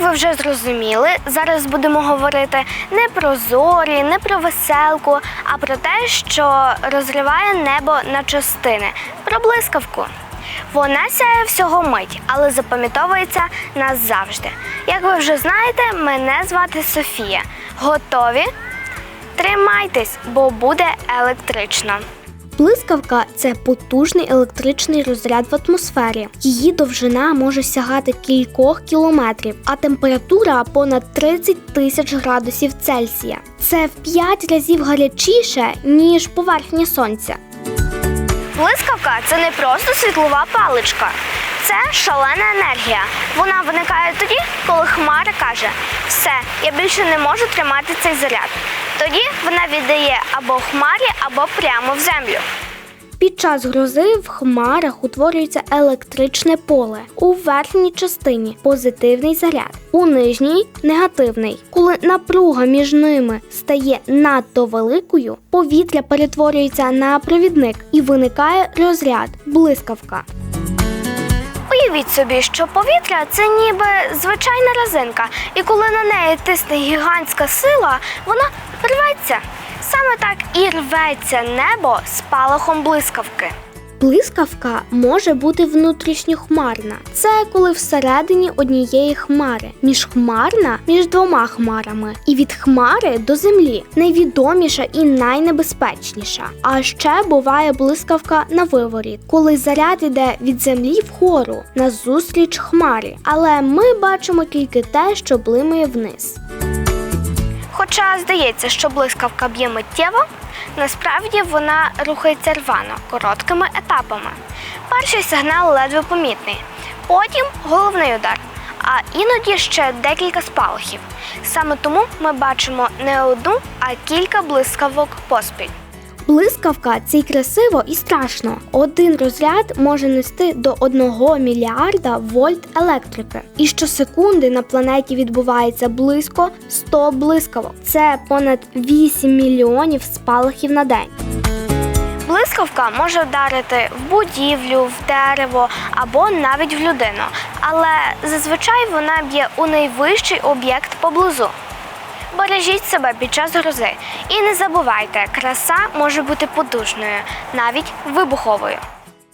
Як ви вже зрозуміли, зараз будемо говорити не про зорі, не про веселку, а про те, що розриває небо на частини, про блискавку. Вона сяє всього мить, але запам'ятовується назавжди. Як ви вже знаєте, мене звати Софія. Готові? Тримайтесь, бо буде електрично. Блискавка це потужний електричний розряд в атмосфері. Її довжина може сягати кількох кілометрів, а температура понад 30 тисяч градусів Цельсія. Це в 5 разів гарячіше, ніж поверхня сонця. Блискавка це не просто світлова паличка, це шалена енергія. Вона виникає тоді, коли хмара каже: все, я більше не можу тримати цей заряд. Тоді вона віддає або хмарі, або прямо в землю. Під час грози в хмарах утворюється електричне поле. У верхній частині позитивний заряд, у нижній негативний. Коли напруга між ними стає надто великою, повітря перетворюється на провідник і виникає розряд блискавка. Уявіть собі, що повітря це ніби звичайна резинка, і коли на неї тисне гігантська сила, вона рветься. Саме так і рветься небо з палахом блискавки. Блискавка може бути внутрішньохмарна. Це коли всередині однієї хмари, міжхмарна між двома хмарами, і від хмари до землі найвідоміша і найнебезпечніша. А ще буває блискавка на виворіт, коли заряд іде від землі вгору назустріч хмарі. Але ми бачимо тільки те, що блимає вниз. Хоча здається, що блискавка б'є миттєво, насправді вона рухається рвано, короткими етапами. Перший сигнал ледве помітний, потім головний удар, а іноді ще декілька спалахів. Саме тому ми бачимо не одну, а кілька блискавок поспіль. Блискавка це й красиво і страшно. Один розряд може нести до 1 мільярда вольт електрики. І щосекунди на планеті відбувається близько 100 блискавок. Це понад 8 мільйонів спалахів на день. Блискавка може вдарити в будівлю, в дерево або навіть в людину, але зазвичай вона б'є у найвищий об'єкт поблизу. Бережіть себе під час грози і не забувайте, краса може бути потужною, навіть вибуховою.